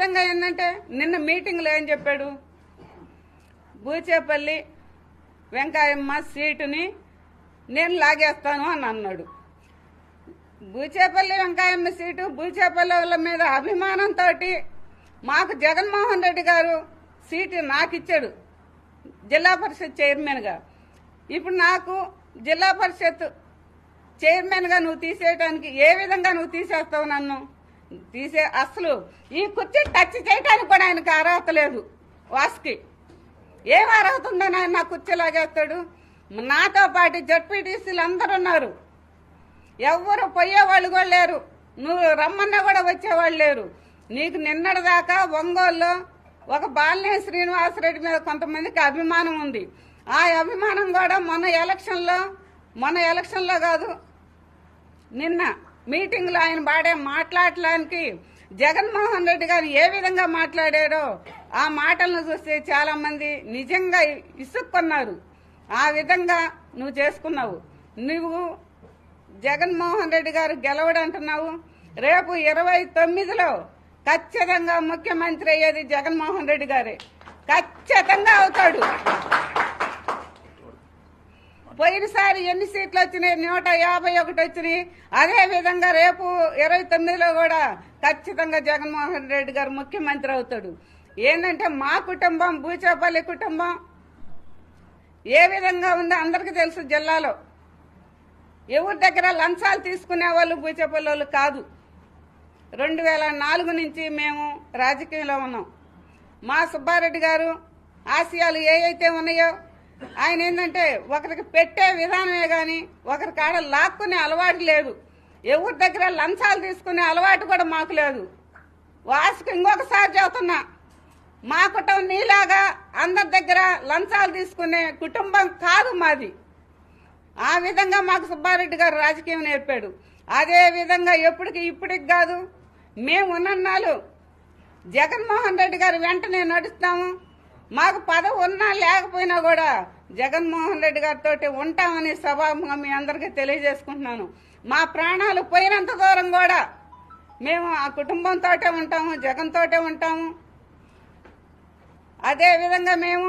విధంగా ఏంటంటే నిన్న మీటింగ్లో ఏం చెప్పాడు? బూచేపల్లి వెంకాయమ్మ సీటుని నేను లాగేస్తాను అని అన్నాడు. బూచేపల్లి వెంకాయమ్మ సీటు బూచేపల్లి వాళ్ళ మీద అభిమానంతో మాకు జగన్మోహన్ రెడ్డి గారు సీటు నాకు ఇచ్చాడు జిల్లా పరిషత్ చైర్మన్గా. ఇప్పుడు నాకు జిల్లా పరిషత్ చైర్మన్గా నువ్వు తీసేయడానికి ఏ విధంగా నువ్వు తీసేస్తావు నన్ను? తీసే అసలు ఈ కుర్చీ టచ్ చేయడానికి కూడా ఆయనకు అర్హత లేదు. వాసుకి. ఏం అర్హత ఉందని ఆయన నా కుర్చీ లాగేస్తాడు నాతో పాటు జడ్పీటీసీలు అందరు ఉన్నారు. ఎవ్వరు పోయేవాళ్ళు కూడా లేరు. నువ్వు రమ్మన్నా కూడా వచ్చేవాళ్ళు లేరు. నీకు నిన్నటిదాకా ఒంగోలులో ఒక బాలినే శ్రీనివాసరెడ్డి మీద కొంతమందికి అభిమానం ఉంది. ఆ అభిమానం కూడా మొన్న ఎలక్షన్లో మొన్న ఎలక్షన్లో కాదు నిన్న మీటింగ్లో ఆయన బాడే మాట్లాడటానికి జగన్మోహన్ రెడ్డి గారు ఏ విధంగా మాట్లాడారో ఆ మాటలను చూస్తే చాలా మంది నిజంగా ఇసుక్కున్నారు. ఆ విధంగా నువ్వు చేసుకున్నావు. నువ్వు జగన్మోహన్ రెడ్డి గారు గెలవడంటున్నావు. రేపు ఇరవై తొమ్మిదిలో ఖచ్చితంగా ముఖ్యమంత్రి అయ్యేది జగన్మోహన్ రెడ్డి గారే. ఖచ్చితంగా అవుతాడు. పోయినసారి ఎన్ని సీట్లు వచ్చినాయి? నూట యాభై ఒకటి వచ్చినాయి. అదే విధంగా రేపు ఇరవై తొమ్మిదిలో కూడా ఖచ్చితంగా జగన్మోహన్ రెడ్డి గారు ముఖ్యమంత్రి అవుతాడు. ఏంటంటే మా కుటుంబం బూచేపల్లి కుటుంబం ఏ విధంగా ఉందో అందరికీ తెలుసు జిల్లాలో. ఎవరి దగ్గర లంచాలు తీసుకునే వాళ్ళు బూచేపల్లి వాళ్ళు కాదు. రెండు వేల నాలుగు నుంచి మేము రాజకీయంలో ఉన్నాం. మా సుబ్బారెడ్డి గారు ఆశయాలు ఏ అయితే ఉన్నాయో ఆయన ఏంటంటే ఒకరికి పెట్టే విధానమే కానీ ఒకరి కాడ లాక్కునే అలవాటు లేదు. ఎవరి దగ్గర లంచాలు తీసుకునే అలవాటు కూడా మాకు లేదు. వాసుకు ఇంకొకసారి చెబుతున్నా మా కుటుంబం నీలాగా అందరి దగ్గర లంచాలు తీసుకునే కుటుంబం కాదు మాది. ఆ విధంగా మాకు సుబ్బారెడ్డి గారు రాజకీయం నేర్పాడు. అదే విధంగా ఎప్పటికి ఇప్పటికి కాదు మేము ఉన్నన్నాళ్ళు జగన్మోహన్ రెడ్డి గారు వెంటనే నడుస్తాము. మాకు పదవి ఉన్నా లేకపోయినా కూడా జగన్మోహన్ రెడ్డి గారితో ఉంటామని స్వభావంగా మీ అందరికీ తెలియజేసుకుంటున్నాను. మా ప్రాణాలు పోయినంత దూరం కూడా మేము ఆ కుటుంబంతో ఉంటాము జగన్తోటే ఉంటాము. అదేవిధంగా మేము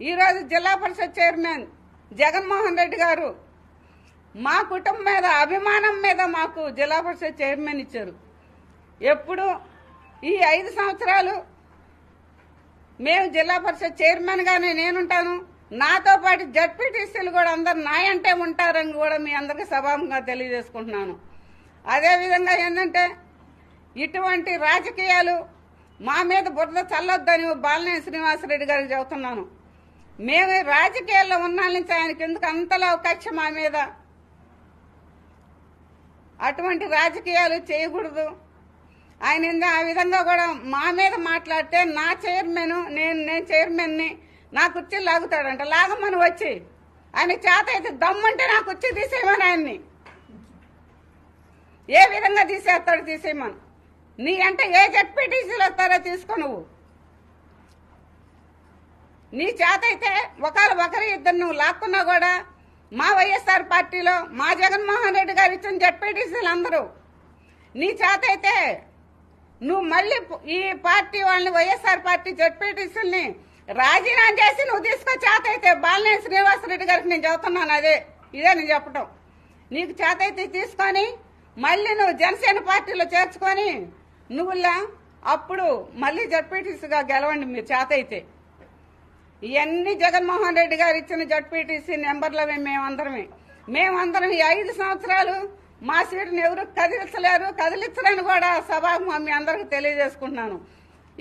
ఈరోజు జిల్లా పరిషత్ చైర్మన్ జగన్మోహన్ రెడ్డి గారు మా కుటుంబం మీద అభిమానం మీద మాకు జిల్లా పరిషత్ చైర్మన్ ఇచ్చారు. ఎప్పుడు ఈ ఐదు సంవత్సరాలు మేము జిల్లా పరిషత్ చైర్మన్ గానే నేనుంటాను. నాతో పాటు జడ్పీటీసీలు కూడా అందరు నాయంటే ఉంటారని కూడా మీ అందరికీ సభాముగా తెలియజేసుకుంటున్నాను. అదేవిధంగా ఏంటంటే ఇటువంటి రాజకీయాలు మా మీద బురద చల్లొద్దని బాలనే శ్రీనివాసరెడ్డి గారికి చెబుతున్నాను. మేము రాజకీయాల్లో ఉన్న నుంచి ఆయనకి ఎందుకు అంతలా కక్ష మా మీద? అటువంటి రాజకీయాలు చేయకూడదు. ఆయన ఆ విధంగా కూడా మా మీద మాట్లాడితే నా చైర్మన్ నేను నేను చైర్మన్ని నా కుర్చీ లాగుతాడంట. లాగమని వచ్చి ఆయన చేత అయితే దమ్మంటే నా కుర్చీ తీసేయమని ఆయన్ని. ఏ విధంగా తీసేస్తాడు తీసేయమని. నీ అంటే ఏ జడ్పీటీసీలు వస్తారో తీసుకో నువ్వు. నీ చేత అయితే ఒకరు ఒకరి ఇద్దరు నువ్వు లాక్కున్నా కూడా మా వైఎస్ఆర్ పార్టీలో మా జగన్మోహన్ రెడ్డి గారు ఇచ్చిన జడ్పీటీసీలు అందరూ. నీ చేత అయితే నువ్వు మళ్ళీ ఈ పార్టీ వాళ్ళని వైఎస్ఆర్ పార్టీ జడ్పీటీసీలని రాజీనామా చేసి నువ్వు తీసుకొ చేత అయితే బాలినేని శ్రీనివాసరెడ్డి గారికి నేను చెబుతున్నాను అదే. ఇదే నేను చెప్పటం. నీకు చేత అయితే తీసుకొని మళ్ళీ నువ్వు జనసేన పార్టీలో చేర్చుకొని నువ్వులా అప్పుడు మళ్ళీ జడ్పీటీసీగా గెలవండి మీరు చేత అయితే. ఇవన్నీ జగన్మోహన్ రెడ్డి గారు ఇచ్చిన జడ్పీటీసీ నెంబర్లవే మేమందరమే. మేమందరం ఈ ఐదు సంవత్సరాలు మా సీటును ఎవరు కదిలించలేరు కదిలించరని కూడా సభకు మీ అందరికి తెలియజేసుకుంటున్నాను.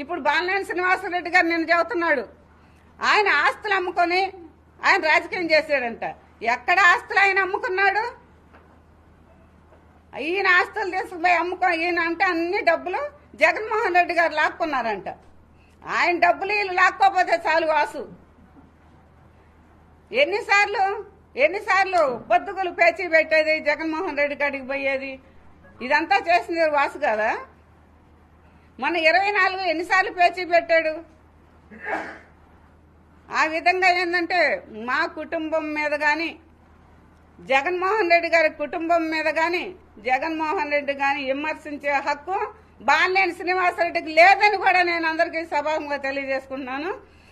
ఇప్పుడు బాలినేని శ్రీనివాసరెడ్డి గారు నేను చెబుతున్నాడు ఆయన ఆస్తులు అమ్ముకొని ఆయన రాజకీయం చేశాడంట. ఎక్కడ ఆస్తులు ఆయన అమ్ముకున్నాడు? ఈయన ఆస్తులు తీసుకుపోయి అమ్ముకో ఈయన అంటే అన్ని డబ్బులు జగన్మోహన్ రెడ్డి గారు లాక్కున్నారంట. ఆయన డబ్బులు వీళ్ళు లాక్కోపోతే చాలు వాసు. ఎన్నిసార్లు ఎన్నిసార్లు పొద్దుగులు పేచీ పెట్టేది జగన్మోహన్ రెడ్డి కాడికి పోయేది? ఇదంతా చేసింది వాసు కదా మన ఇరవై నాలుగు ఎన్నిసార్లు పేచీ పెట్టాడు? ఆ విధంగా ఏంటంటే మా కుటుంబం మీద కానీ జగన్మోహన్ రెడ్డి గారి కుటుంబం మీద కానీ జగన్మోహన్ రెడ్డి కానీ విమర్శించే హక్కు బాలినేని శ్రీనివాసరెడ్డికి లేదని కూడా నేను అందరికీ సభాముగా తెలియజేసుకుంటున్నాను.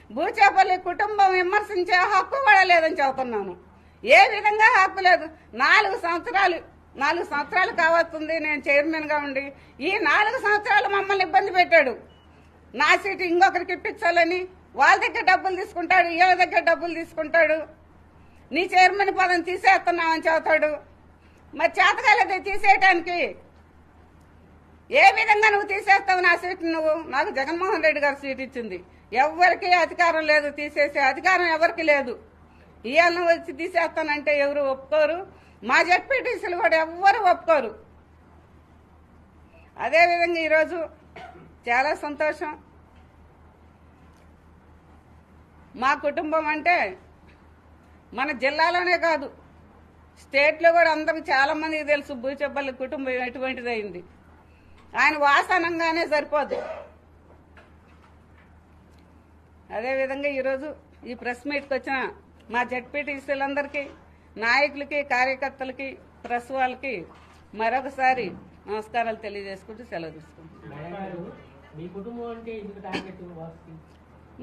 భూచేపల్లి కుటుంబం విమర్శించే హక్కు కూడా లేదని చెబుతున్నాను. ఏ విధంగా ఆపలేదు. నాలుగు సంవత్సరాలు నాలుగు సంవత్సరాలు కావస్తుంది నేను చైర్మన్గా ఉండి. ఈ నాలుగు సంవత్సరాలు మమ్మల్ని ఇబ్బంది పెట్టాడు. నా సీటు ఇంకొకరికి ఇప్పించాలని వాళ్ళ దగ్గర డబ్బులు తీసుకుంటాడు వీళ్ళ దగ్గర డబ్బులు తీసుకుంటాడు. నీ చైర్మన్ పదం తీసేస్తున్నామని చెబుతాడు. మరి చేతకాలేదు తీసేయటానికి ఏ విధంగా నువ్వు తీసేస్తావు నా సీటు నువ్వు? నాకు జగన్మోహన్ రెడ్డి గారు సీట్ ఇచ్చింది. ఎవరికి అధికారం లేదు తీసేసే అధికారం ఎవరికి లేదు? ఈ నువ్వు వచ్చి తీసేస్తానంటే ఎవరు ఒప్పుకోరు? మా జడ్పీటీసీలు కూడా ఎవ్వరు ఒప్పుకోరు. అదేవిధంగా ఈరోజు చాలా సంతోషం. మా కుటుంబం అంటే మన జిల్లాలోనే కాదు. స్టేట్లో కూడా అందరికి చాలామందికి తెలుసు బూచెప్పల్లి కుటుంబం ఎటువంటిది అయింది. ఆయన వాసనంగానే సరిపోదు. అదేవిధంగా ఈరోజు ఈ ప్రెస్ మీట్కి వచ్చిన మా జడ్పీటీసీలందరికీ నాయకులకి కార్యకర్తలకి ప్రెస్ వాళ్ళకి మరొకసారి నమస్కారాలు తెలియజేసుకుంటూ సెలవు తీసుకుంటాం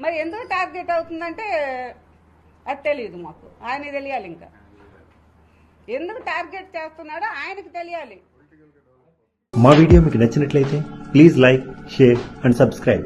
మరి ఎందుకు టార్గెట్ అవుతుందంటే అది తెలియదు మాకు. ఆయన తెలియాలి ఇంకా. ఎందుకు టార్గెట్ చేస్తున్నాడో ఆయనకు తెలియాలి. మా వీడియో మీకు నచ్చినట్లయితే please like share and subscribe.